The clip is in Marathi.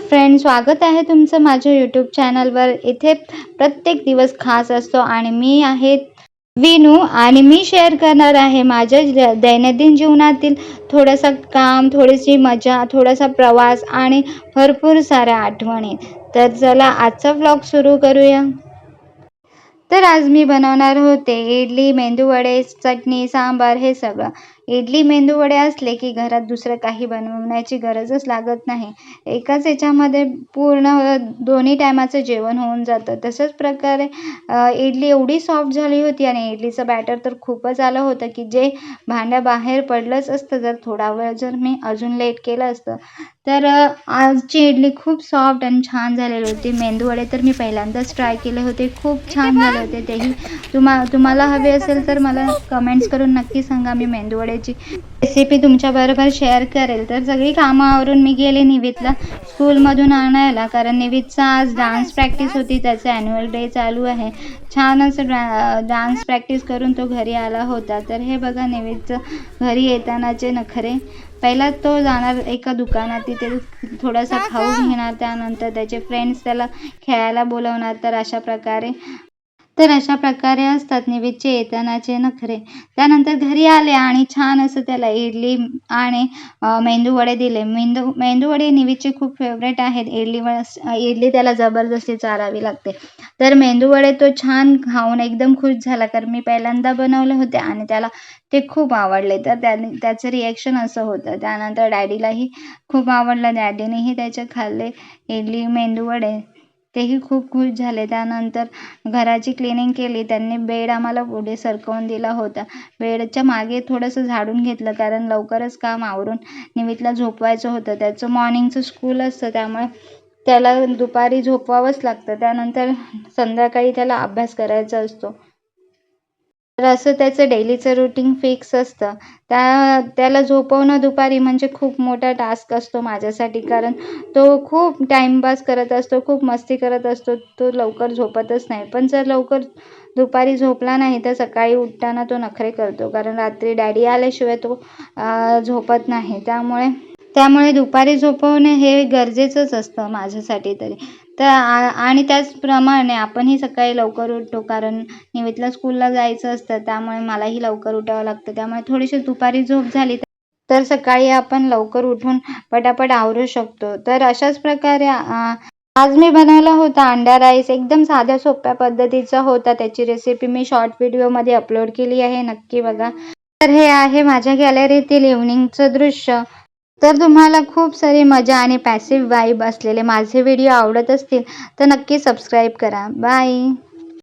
फ्रेंड स्वागत आहे तुमचं माझ्या यूट्यूब चॅनलवर इथे प्रत्येक दिवस खास असतो आणि मी आहे विनू आणि मी शेअर करणार आहे माझ्या दैनंदिन जीवनातील थोडंसं काम थोडीशी मजा थोडासा प्रवास आणि भरपूर साऱ्या आठवणी. तर चला आजचा व्लॉग सुरू करूया. तर आज मी बनवणार होते इडली मेंदूवडे चटणी सांबार हे सगळं. इडली मेंदूवडे असले की घरात दुसरं काही बनवण्याची गरजच लागत नाही. एकाच याच्यामध्ये पूर्ण दोन्ही टायमाचं जेवण होऊन जातं. तसंच प्रकारे इडली एवढी सॉफ्ट झाली होती आणि इडलीचं बॅटर तर खूपच आलं होतं की जे भांड्याबाहेर पडलंच असतं जर थोडा वेळ जर मी अजून लेट केलं असतं. तर आजची इडली खूप सॉफ्ट आणि छान झालेली होती. मेंदूवडे तर मी पहिल्यांदाच ट्राय केले होते. खूप छान झाले होते. तेही तुम्हा तुम्हाला हवे असेल तर मला कमेंट्स करून नक्की सांगा. मी मेंदूवडे मेंदूवड्याची रेसिपी तुमच्याबरोबर शेअर करेल. तर सगळी कामावरून मी गेले निवितला स्कूलमधून आणायला. कारण निवितचा आज डान्स प्रॅक्टिस होती. त्याचं ॲन्युअल डे चालू आहे. छान असं डा डान्स प्रॅक्टिस करून तो घरी आला होता. तर हे बघा निवितचं घरी येतानाचे नखरे. पहिला तो जाणार एका दुकानात. तिथे थोडासा खाऊ घेणार. त्यानंतर त्याचे फ्रेंड्स त्याला खेळायला बोलवणार. तर अशा प्रकारे तर अशा प्रकारे असतात निवेदचे येतानाचे नखरे. त्यानंतर घरी आले आणि छान असं त्याला इडली आणि मेंदूवडे दिले. मेंदू मेंदूवडे निवेदचे खूप फेवरेट आहेत. इडली व- इडली त्याला जबरदस्ती चारावी लागते. तर मेंदूवडे तो छान खाऊन एकदम खुश झाला. कारण मी पहिल्यांदा बनवले होते आणि त्याला ते खूप आवडले. तर त्याने त्याचं रिॲक्शन असं होतं. त्यानंतर डॅडीलाही खूप आवडलं. डॅडीनेही त्याचे खाल्ले इडली मेंदूवडे तेही खूप खुश झाले. त्यानंतर घराची क्लिनिंग केली. त्यांनी बेड आम्हाला पुढे सरकवून दिला होता. बेडच्या मागे थोडंसं झाडून घेतलं कारण लवकरच काम आवरून निमितला झोपवायचं होतं. त्याचं मॉर्निंगचं स्कूल असतं. त्यामुळे त्याला दुपारी झोपवावंच लागतं. त्यानंतर संध्याकाळी त्याला अभ्यास करायचा असतो. तर असं त्याचं डेलीचं रुटीन फिक्स असतं. त्या त्याला झोपवणं दुपारी म्हणजे खूप मोठा टास्क असतो माझ्यासाठी. कारण तो खूप टाईमपास करत असतो खूप मस्ती करत असतो. तो लवकर झोपतच नाही. पण जर लवकर दुपारी झोपला नाही तर सकाळी उठताना तो नखरे करतो. कारण रात्री डॅडी आल्याशिवाय तो झोपत नाही. त्यामुळे त्यामुळे दुपारी झोपवणे हे गरजेचंच असतं माझ्यासाठी तरी. तर आ- आणि त्याचप्रमाणे आपणही सकाळी लवकर उठतो कारण निवेदला स्कूलला जायचं असतं त्यामुळे मलाही लवकर उठावं लागतं. त्यामुळे थोडीशी दुपारी झोप झाली तर सकाळी आपण लवकर उठून पटापट आवरू शकतो. तर अशाच प्रकारे आज मी बनवला होता अंडा राईस. एकदम साध्या सोप्या पद्धतीचा होता. त्याची रेसिपी मी शॉर्ट व्हिडिओमध्ये अपलोड केली आहे नक्की बघा. तर हे आहे माझ्या गॅलरीतील इव्हनिंगचं दृश्य. तर तुम्हाला खूप सारी मजा आणि पॅसिव्ह वाईब असलेले माझे व्हिडिओ आवडत असतील तर नक्की सबस्क्राईब करा. बाय